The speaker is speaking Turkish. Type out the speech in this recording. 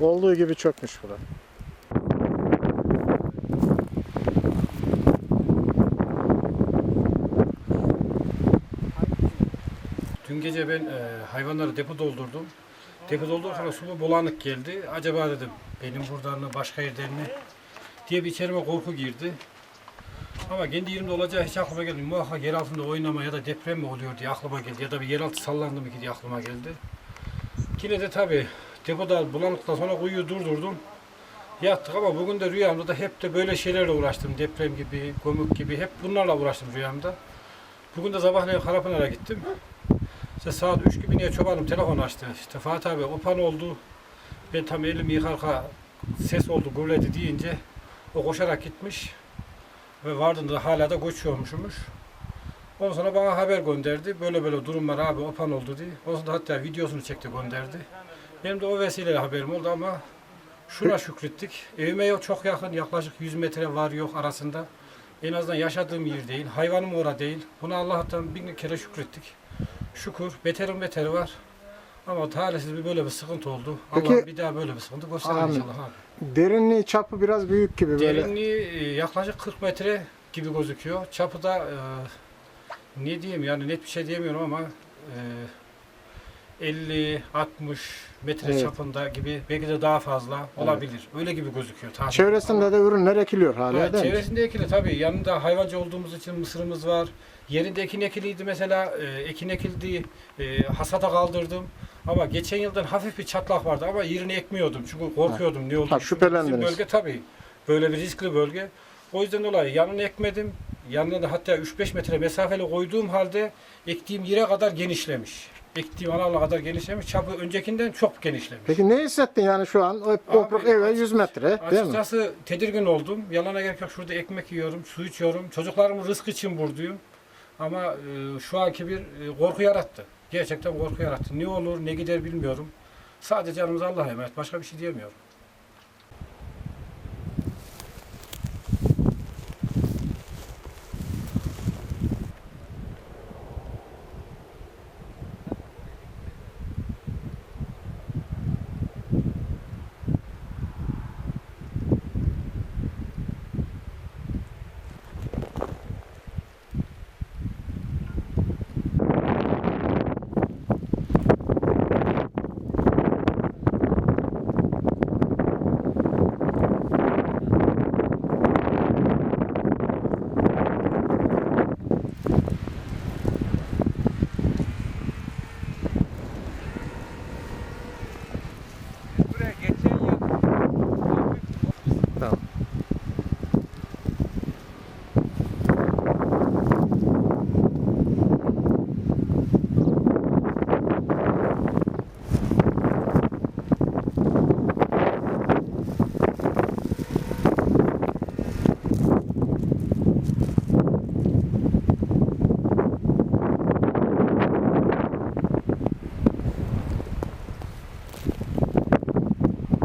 Olduğu gibi çökmüş bura. Dün gece ben e, hayvanları depo doldurdum. Depo doldururken su bu bulanık geldi. Acaba dedim benim buradan mı başka yerden mi diye bir içerime korku girdi. Ama kendi yerimde olacağı hiç aklıma gelmedi. Muhakkak yer altında oynama ya da deprem mi oluyor diye aklıma geldi. Ya da bir yeraltı sallandı mı ki diye aklıma geldi. Yine de tabii depoda bulanıktan sonra kuyuyu durdurdum. Yattık ama bugün de rüyamda da hep de böyle şeylerle uğraştım. Deprem gibi, komik gibi hep bunlarla uğraştım rüyamda. Bugün de sabahleyin Karapınar'a gittim. İşte saat 3 gibi niye çobanım telefon açtı. İşte Fatih abi opan oldu. Ben tam elimi yıkarka ses oldu gürledi deyince o koşarak gitmiş. Ve vardığında hala da koşuyormuşmuş. Ondan sonra bana haber gönderdi. Böyle böyle durum var abi opan oldu diye. Ondan sonra hatta videosunu çekti gönderdi. Benim de o vesileyle haberim oldu ama şuna şükrettik. Evime çok yakın yaklaşık 100 metre var yok arasında. En azından yaşadığım yer değil. Hayvanım orada değil. Buna Allah'tan bin kere şükrettik. Şükür. Beterin beteri var. Ama talihsiz bir böyle bir sıkıntı oldu. Peki- Allah bir daha böyle bir sıkıntı göstermez Amin. inşallah abi. Derinliği çapı biraz büyük gibi böyle. Derinliği e, yaklaşık 40 metre gibi gözüküyor. Çapı da e, ne diyeyim yani net bir şey diyemiyorum ama e, 50 60 metre Evet. çapında gibi belki de daha fazla olabilir. Öyle gibi gözüküyor. tahmin. Çevresinde de ürünler ekiliyor hala Evet, değil mi? çevresinde ekili tabii. Yanında hayvancı olduğumuz için mısırımız var. Yerinde ekin ekiliydi mesela. E, ekin ekildi. E, hasata kaldırdım. Ama geçen yıldan hafif bir çatlak vardı ama yerini ekmiyordum. Çünkü korkuyordum ne olur. Ha, Çünkü şüphelendiniz. Bizim bölge tabii. Böyle bir riskli bölge. O yüzden dolayı yanını ekmedim. Yanına da hatta 3-5 metre mesafeli koyduğum halde ektiğim yere kadar genişlemiş. Ektiğim alana kadar genişlemiş. Çapı öncekinden çok genişlemiş. Peki ne hissettin yani şu an? O Opruk eve açık- 100 metre değil mi? Açıkçası tedirgin oldum. Yalana gerek yok. Şurada ekmek yiyorum, su içiyorum. Çocuklarımın rızkı için buradayım. Ama e, şu anki bir e, korku yarattı. Gerçekten korku yarattı. Ne olur ne gider bilmiyorum. Sadece canımız Allah'a emanet. Başka bir şey diyemiyorum.